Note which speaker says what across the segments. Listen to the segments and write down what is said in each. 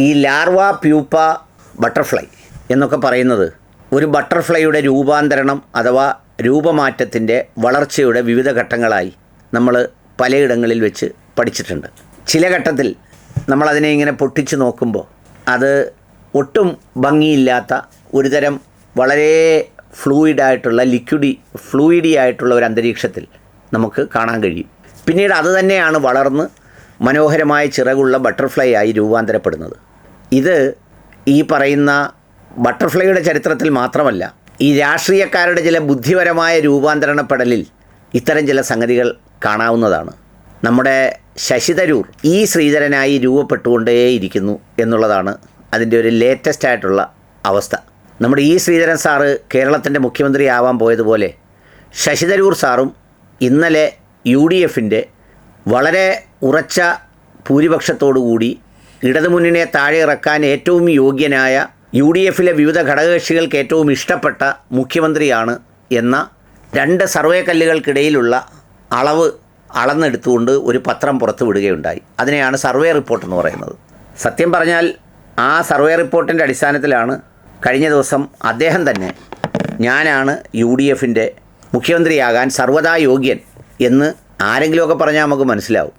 Speaker 1: ഈ larva pupa butterfly എന്നൊക്കെ പറയുന്നത് ഒരു ബട്ടർഫ്ലൈയുടെ രൂപാന്തരണം അഥവാ രൂപമാറ്റത്തിന്റെ വളർച്ചയുടെ വിവിധ ഘട്ടങ്ങളായി നമ്മൾ പലയിടങ്ങളിൽ വെച്ച് പഠിച്ചിട്ടുണ്ട്. ചില ഘട്ടത്തിൽ നമ്മളതിനെ ഇങ്ങനെ പൊട്ടിച്ച് നോക്കുമ്പോൾ അത് ഒട്ടും ഭംഗിയില്ലാത്ത ഒരുതരം വളരെ ഫ്ലൂയിഡായിട്ടുള്ള ലിക്വിഡി ഫ്ലൂയിഡി ആയിട്ടുള്ള ഒരു അന്തരീക്ഷത്തിൽ നമുക്ക് കാണാൻ കഴിയും. പിന്നീട് അത് തന്നെയാണ് വളർന്ന് മനോഹരമായ ചിറകുള്ള ബട്ടർഫ്ലൈ ആയി രൂപാന്തരപ്പെടുന്നത്. ഇത് ഈ പറയുന്ന ബട്ടർഫ്ലൈയുടെ ചരിത്രത്തിൽ മാത്രമല്ല ഈ രാഷ്ട്രീയക്കാരുടെ ചില ബുദ്ധിപരമായ രൂപാന്തരണപ്പെടലിൽ ഇത്തരം ചില സംഗതികൾ കാണാവുന്നതാണ്. നമ്മുടെ ശശി തരൂർ ഈ ശ്രീധരനായി രൂപപ്പെട്ടുകൊണ്ടേയിരിക്കുന്നു എന്നുള്ളതാണ് അതിന്റെ ഒരു ലേറ്റസ്റ്റ് ആയിട്ടുള്ള അവസ്ഥ. നമ്മുടെ ഈ ശ്രീധരൻ സാറ് കേരളത്തിന്റെ മുഖ്യമന്ത്രി ആവാൻ പോയതുപോലെ ശശി തരൂർ സാറും ഇന്നലെ യു ഡി എഫിന്റെ വളരെ ഉറച്ച ഭൂരിപക്ഷത്തോടുകൂടി ഇടതുമുന്നണിയെ താഴെ ഇറക്കാൻ ഏറ്റവും യോഗ്യനായ യു ഡി എഫിലെ വിവിധ ഘടകകക്ഷികൾക്ക് ഏറ്റവും ഇഷ്ടപ്പെട്ട മുഖ്യമന്ത്രിയാണ് എന്ന രണ്ട് സർവേ കല്ലുകൾക്കിടയിലുള്ള അളവ് അളന്നെടുത്തുകൊണ്ട് ഒരു പത്രം പുറത്തു വിടുകയുണ്ടായി. അതിനെയാണ് സർവേ റിപ്പോർട്ട് എന്ന് പറയുന്നത്. സത്യം പറഞ്ഞാൽ ആ സർവേ റിപ്പോർട്ടിന്റെ അടിസ്ഥാനത്തിലാണ് കഴിഞ്ഞ ദിവസം അദ്ദേഹം തന്നെ ഞാനാണ് യു ഡി എഫിന്റെ മുഖ്യമന്ത്രിയാകാൻ സർവതാ യോഗ്യൻ എന്ന് ആരെങ്കിലുമൊക്കെ പറഞ്ഞാൽ നമുക്ക് മനസ്സിലാവും.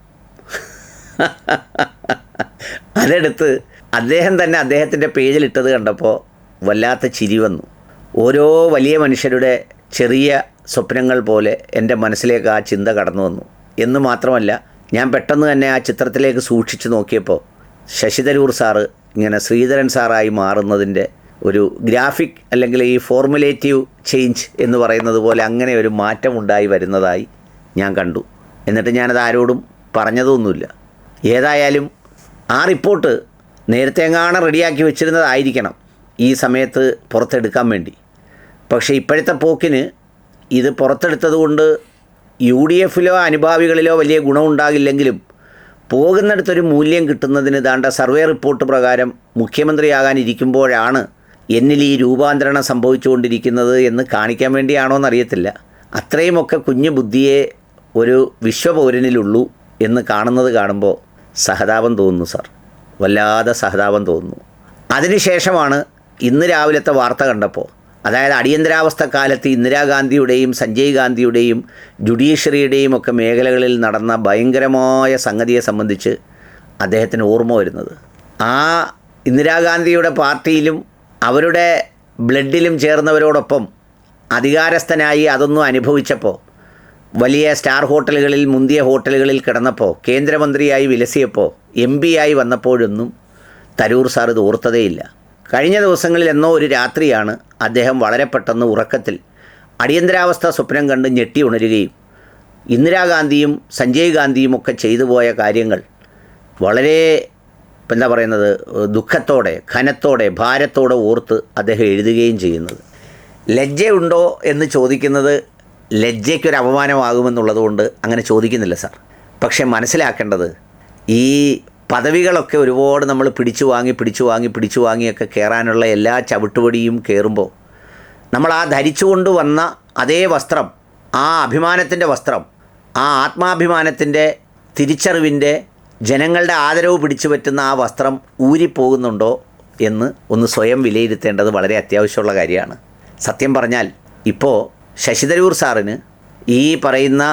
Speaker 1: അതെടുത്ത് അദ്ദേഹം തന്നെ അദ്ദേഹത്തിന്റെ പേജിലിട്ടത് കണ്ടപ്പോൾ വല്ലാത്ത ചിരി വന്നു. ഓരോ വലിയ മനുഷ്യരുടെ ചെറിയ സ്വപ്നങ്ങൾ പോലെ എന്റെ മനസ്സിലേക്ക് ആ ചിന്ത കടന്നു വന്നു. എന്ന് മാത്രമല്ല ഞാൻ പെട്ടെന്ന് തന്നെ ആ ചിത്രത്തിലേക്ക് സൂക്ഷിച്ചു നോക്കിയപ്പോൾ ശശി തരൂർ സാറ് ഇങ്ങനെ ശ്രീധരൻ സാറായി മാറുന്നതിന്റെ ഒരു ഗ്രാഫിക് അല്ലെങ്കിൽ ഈ ഫോർമുലേറ്റീവ് ചേഞ്ച് എന്ന് പറയുന്നത് പോലെ അങ്ങനെ ഒരു മാറ്റം ഉണ്ടായി വരുന്നതായി ഞാൻ കണ്ടു. എന്നിട്ട് ഞാനത് ആരോടും പറഞ്ഞതൊന്നുമില്ല. ഏതായാലും ആ റിപ്പോർട്ട് നേരത്തെ എങ്ങാണ് റെഡിയാക്കി വെച്ചിരുന്നതായിരിക്കണം ഈ സമയത്ത് പുറത്തെടുക്കാൻ വേണ്ടി. പക്ഷേ ഇപ്പോഴത്തെ പോക്കിന് ഇത് പുറത്തെടുത്തത് കൊണ്ട് യു ഡി എഫിലോ അനുഭാവികളിലോ വലിയ ഗുണമുണ്ടാകില്ലെങ്കിലും പോകുന്നിടത്തൊരു മൂല്യം കിട്ടുന്നതിന് ദാണ്ട സർവേ റിപ്പോർട്ട് പ്രകാരം മുഖ്യമന്ത്രിയാകാനിരിക്കുമ്പോഴാണ് എന്നിൽ ഈ രൂപാന്തരണം സംഭവിച്ചുകൊണ്ടിരിക്കുന്നത് എന്ന് കാണിക്കാൻ വേണ്ടിയാണോ എന്നറിയത്തില്ല അത്രയുമൊക്കെ കുഞ്ഞു ബുദ്ധിയെ ഒരു വിശ്വപൗരനിലുള്ളൂ എന്ന് കാണുന്നത് കാണുമ്പോൾ സഹതാപം തോന്നുന്നു സാർ. വല്ലാതെ സഹതാപം തോന്നുന്നു. അതിനുശേഷമാണ് ഇന്ന് രാവിലത്തെ വാർത്ത കണ്ടപ്പോൾ അതായത് അടിയന്തരാവസ്ഥ കാലത്ത് ഇന്ദിരാഗാന്ധിയുടെയും സഞ്ജയ് ഗാന്ധിയുടെയും ജുഡീഷ്യറിയുടെയും ഒക്കെ മേഖലകളിൽ നടന്ന ഭയങ്കരമായ സംഗതിയെ സംബന്ധിച്ച് അദ്ദേഹത്തിന് ഓർമ്മ വരുന്നത്. ആ ഇന്ദിരാഗാന്ധിയുടെ പാർട്ടിയിലും അവരുടെ ബ്ലഡിലും ചേർന്നവരോടൊപ്പം അധികാരസ്ഥനായി അതൊന്നും അനുഭവിച്ചപ്പോൾ വലിയ സ്റ്റാർ ഹോട്ടലുകളിൽ മുന്തിയ ഹോട്ടലുകളിൽ കിടന്നപ്പോൾ കേന്ദ്രമന്ത്രിയായി വിലസിയപ്പോൾ എം ആയി വന്നപ്പോഴൊന്നും തരൂർ സാർ ഇത് ഓർത്തതേയില്ല. കഴിഞ്ഞ ദിവസങ്ങളിൽ എന്നോ ഒരു രാത്രിയാണ് അദ്ദേഹം വളരെ പെട്ടെന്ന് ഉറക്കത്തിൽ അടിയന്തരാവസ്ഥ സ്വപ്നം കണ്ട് ഞെട്ടി ഉണരുകയും ഇന്ദിരാഗാന്ധിയും സഞ്ജയ് ഗാന്ധിയും ഒക്കെ ചെയ്തു പോയ കാര്യങ്ങൾ വളരെ എന്താ പറയുന്നത് ദുഃഖത്തോടെ ഖനത്തോടെ ഭാരത്തോടെ ഓർത്ത് അദ്ദേഹം എഴുതുകയും ചെയ്യുന്നത്. ലജ്ജയുണ്ടോ എന്ന് ചോദിക്കുന്നത് ലജ്ജയ്ക്കൊരു അപമാനമാകുമെന്നുള്ളത് കൊണ്ട് അങ്ങനെ ചോദിക്കുന്നില്ല സാർ. പക്ഷേ മനസ്സിലാക്കേണ്ടത് ഈ പദവികളൊക്കെ ഒരുപാട് നമ്മൾ പിടിച്ചു വാങ്ങി പിടിച്ചു വാങ്ങി പിടിച്ചു വാങ്ങിയൊക്കെ കയറാനുള്ള എല്ലാ ചവിട്ടുപടിയും കയറുമ്പോൾ നമ്മൾ ആ ധരിച്ചുകൊണ്ട് വന്ന അതേ വസ്ത്രം ആ അഭിമാനത്തിന്റെ വസ്ത്രം ആ ആത്മാഭിമാനത്തിന്റെ തിരിച്ചറിവിന്റെ ജനങ്ങളുടെ ആദരവ് പിടിച്ചു പറ്റുന്ന ആ വസ്ത്രം ഊരിപ്പോകുന്നുണ്ടോ എന്ന് ഒന്ന് സ്വയം വിലയിരുത്തേണ്ടത് വളരെ അത്യാവശ്യമുള്ള കാര്യമാണ്. സത്യം പറഞ്ഞാൽ ഇപ്പോൾ ശശി തരൂർ സാറിന് ഈ പറയുന്ന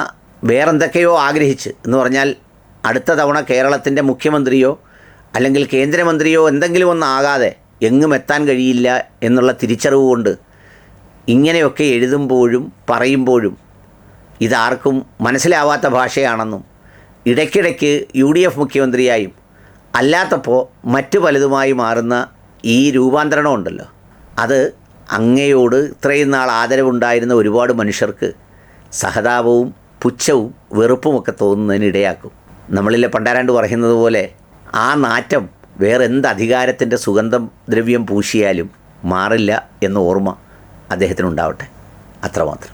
Speaker 1: വേറെന്തൊക്കെയോ ആഗ്രഹിച്ച് എന്ന് പറഞ്ഞാൽ അടുത്ത തവണ കേരളത്തിന്റെ മുഖ്യമന്ത്രിയോ അല്ലെങ്കിൽ കേന്ദ്രമന്ത്രിയോ എന്തെങ്കിലും ഒന്നാകാതെ എങ്ങും എത്താൻ കഴിയില്ല എന്നുള്ള തിരിച്ചറിവ് കൊണ്ട് ഇങ്ങനെയൊക്കെ എഴുതുമ്പോഴും പറയുമ്പോഴും ഇതാർക്കും മനസ്സിലാവാത്ത ഭാഷയാണെന്നും ഇടയ്ക്കിടയ്ക്ക് യു ഡി എഫ് മുഖ്യമന്ത്രിയായും അല്ലാത്തപ്പോൾ മറ്റു പലതുമായി മാറുന്ന ഈ രൂപാന്തരണം ഉണ്ടല്ലോ അത് അങ്ങയോട് ഇത്രയും നാൾ ആദരവുണ്ടായിരുന്ന ഒരുപാട് മനുഷ്യർക്ക് സഹതാപവും പുച്ഛവും വെറുപ്പുമൊക്കെ തോന്നുന്നതിന് ഇടയാക്കും നമ്മളിലെ പണ്ടാരാണ്ട് പറയുന്നത് പോലെ ആ നാറ്റം വേറെ എന്ത് അധികാരത്തിന്റെ സുഗന്ധം ദ്രവ്യം പൂശിയാലും മാറില്ല എന്ന ഓർമ്മ അദ്ദേഹത്തിനുണ്ടാവട്ടെ. അത്രമാത്രം.